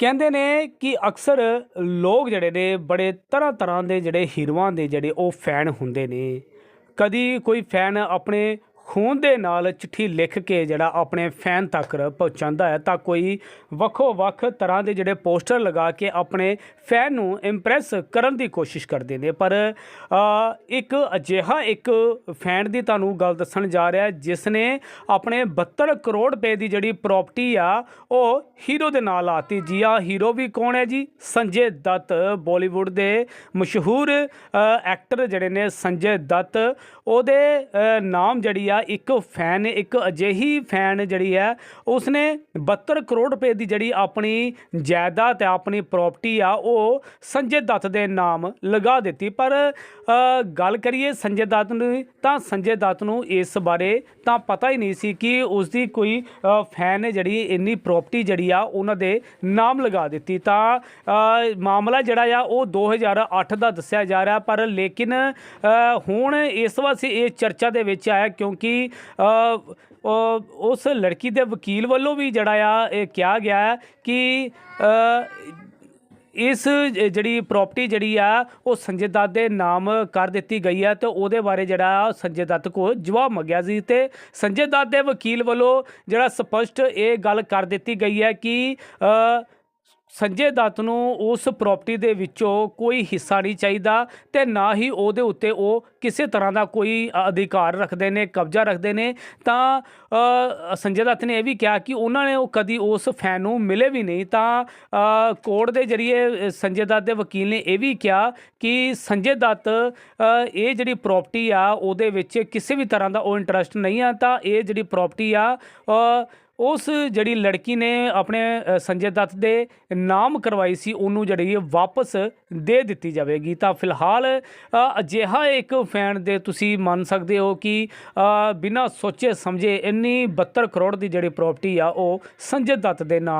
ਕਹਿੰਦੇ ਨੇ ਕਿ ਅਕਸਰ ਲੋਕ ਜਿਹੜੇ ਨੇ ਬੜੇ ਤਰ੍ਹਾਂ ਤਰ੍ਹਾਂ ਦੇ ਜਿਹੜੇ ਹੀਰੋਆਂ ਦੇ ਜਿਹੜੇ ਉਹ ਫੈਨ ਹੁੰਦੇ ਨੇ। ਕਦੀ ਕੋਈ ਫੈਨ ਆਪਣੇ ਖੂਨ ਦੇ ਨਾਲ ਚਿੱਠੀ ਲਿਖ ਕੇ ਜਿਹੜਾ ਆਪਣੇ ਫੈਨ ਤੱਕ ਪਹੁੰਚਾਉਂਦਾ ਹੈ, ਤਾਂ ਕੋਈ ਵੱਖੋ ਵੱਖ ਤਰ੍ਹਾਂ ਦੇ ਜਿਹੜੇ ਪੋਸਟਰ ਲਗਾ ਕੇ ਆਪਣੇ ਫੈਨ ਨੂੰ ਇੰਪ੍ਰੈਸ ਕਰਨ ਦੀ ਕੋਸ਼ਿਸ਼ ਕਰਦੇ ਨੇ। ਪਰ ਇੱਕ ਅਜਿਹਾ ਇੱਕ ਫੈਨ ਦੀ ਤੁਹਾਨੂੰ ਗੱਲ ਦੱਸਣ ਜਾ ਰਿਹਾ ਜਿਸ ਨੇ ਆਪਣੇ 72 ਕਰੋੜ ਰੁਪਏ ਦੀ ਜਿਹੜੀ ਪ੍ਰਾਪਰਟੀ ਆ, ਉਹ ਹੀਰੋ ਦੇ ਨਾਲ ਆਤੀ ਜੀ ਆ ਹੀਰੋ ਵੀ ਕੌਣ ਹੈ ਜੀ? ਸੰਜੇ ਦੱਤ ਬਾਲੀਵੁੱਡ ਦੇ ਮਸ਼ਹੂਰ ਐਕਟਰ ਜਿਹੜੇ ਨੇ ਸੰਜੇ ਦੱਤ। ਉਹਦੇ ਨਾਮ ਜਿਹੜੀ ਆ ਇੱਕ ਫੈਨ, ਇੱਕ ਅਜਿਹੀ ਫੈਨ ਜਿਹੜੀ ਹੈ, ਉਸਨੇ 72 ਕਰੋੜ ਰੁਪਏ ਦੀ ਜਿਹੜੀ ਆਪਣੀ ਜਾਇਦਾਦ ਹੈ, ਆਪਣੀ ਪ੍ਰਾਪਰਟੀ ਆ, ਉਹ ਸੰਜੇ ਦੱਤ ਦੇ ਨਾਮ ਲਗਾ ਦਿੱਤੀ। ਪਰ ਗੱਲ ਕਰੀਏ ਸੰਜੇ ਦੱਤ ਨੂੰ, ਤਾਂ ਸੰਜੇ ਦੱਤ ਨੂੰ ਇਸ ਬਾਰੇ ਤਾਂ ਪਤਾ ਹੀ ਨਹੀਂ ਸੀ ਕਿ ਉਸ ਦੀ ਕੋਈ ਫੈਨ ਨੇ ਜਿਹੜੀ, ਇੰਨੀ ਪ੍ਰਾਪਰਟੀ ਜਿਹੜੀ ਆ, ਉਹਨਾਂ ਦੇ ਨਾਮ ਲਗਾ ਦਿੱਤੀ। ਤਾਂ ਮਾਮਲਾ ਜਿਹੜਾ ਆ, ਉਹ 2008 ਦਾ ਦੱਸਿਆ ਜਾ ਰਿਹਾ, ਪਰ ਲੇਕਿਨ ਹੁਣ ਇਸ ਵਾਸਤੇ ਇਹ ਚਰਚਾ ਦੇ ਵਿੱਚ ਆਇਆ ਕਿਉਂਕਿ ਅ, ਉਸ ਲੜਕੀ ਦੇ ਵਕੀਲ ਵੱਲੋਂ ਵੀ ਜਿਹੜਾ ਆ ਇਹ ਕਿਹਾ ਗਿਆ ਕਿ ਇਸ ਜਿਹੜੀ ਪ੍ਰਾਪਰਟੀ ਜਿਹੜੀ ਆ ਉਹ ਸੰਜੇ ਦੱਤ ਦੇ ਨਾਮ ਕਰ ਦਿੱਤੀ ਗਈ ਹੈ ਤੇ ਉਹਦੇ ਬਾਰੇ ਜਿਹੜਾ ਸੰਜੇ ਦੱਤ ਕੋ ਜਵਾਬ ਮੰਗਿਆ ਸੀ ਤੇ ਸੰਜੇ ਦੱਤ ਦੇ ਵਕੀਲ ਵੱਲੋਂ ਜਿਹੜਾ ਸਪਸ਼ਟ ਇਹ ਗੱਲ ਕਰ ਦਿੱਤੀ ਗਈ ਹੈ ਕਿ ਸੰਜੇ ਦੱਤ ਨੂੰ ਉਸ ਪ੍ਰਾਪਰਟੀ ਦੇ ਵਿੱਚੋਂ ਕੋਈ ਹਿੱਸਾ ਨਹੀਂ ਚਾਹੀਦਾ ਤੇ ਨਾ ਹੀ ਉਹਦੇ ਉੱਤੇ ਉਹ ਕਿਸੇ ਤਰ੍ਹਾਂ ਦਾ ਕੋਈ ਅਧਿਕਾਰ ਰੱਖਦੇ ਨੇ ਕਬਜ਼ਾ ਰੱਖਦੇ ਨੇ। ਤਾਂ ਸੰਜੇ ਦੱਤ ਨੇ ਇਹ ਵੀ ਕਿਹਾ ਕਿ ਉਹਨਾਂ ਨੇ ਉਹ ਕਦੀ ਉਸ ਫੈਨ ਨੂੰ ਮਿਲੇ ਵੀ ਨਹੀਂ। ਤਾਂ ਅ, ਕੋਰਟ ਦੇ ਜਰੀਏ ਸੰਜੇ ਦੱਤ ਦੇ ਵਕੀਲ ਨੇ ਇਹ ਵੀ ਕਿਹਾ ਕਿ ਸੰਜੇ ਦੱਤ ਇਹ ਜਿਹੜੀ ਪ੍ਰਾਪਰਟੀ ਆ ਉਹਦੇ ਵਿੱਚ ਕਿਸੇ ਵੀ ਤਰ੍ਹਾਂ ਦਾ ਉਹ ਇੰਟਰਸਟ ਨਹੀਂ ਆ। ਤਾਂ ਇਹ ਜਿਹੜੀ ਪ੍ਰਾਪਰਟੀ ਆ ਉਸ ਜਿਹੜੀ ਲੜਕੀ ਨੇ ਆਪਣੇ ਸੰਜੇ ਦੱਤ ਦੇ ਨਾਮ ਕਰਵਾਈ ਸੀ, ਉਹਨੂੰ ਜਿਹੜੀ ਵਾਪਸ ਦੇ ਦਿੱਤੀ ਜਾਵੇਗੀ। ਤਾਂ ਫਿਲਹਾਲ ਅਜਿਹਾ ਇੱਕ ਫੈਨ ਦੇ ਤੁਸੀਂ ਮੰਨ ਸਕਦੇ ਹੋ ਕਿ ਬਿਨਾਂ ਸੋਚੇ ਸਮਝੇ ਇੰਨੀ 72 ਕਰੋੜ ਦੀ ਜਿਹੜੀ ਪ੍ਰਾਪਰਟੀ ਆ, ਉਹ ਸੰਜੇ ਦੱਤ ਦੇ ਨਾਮ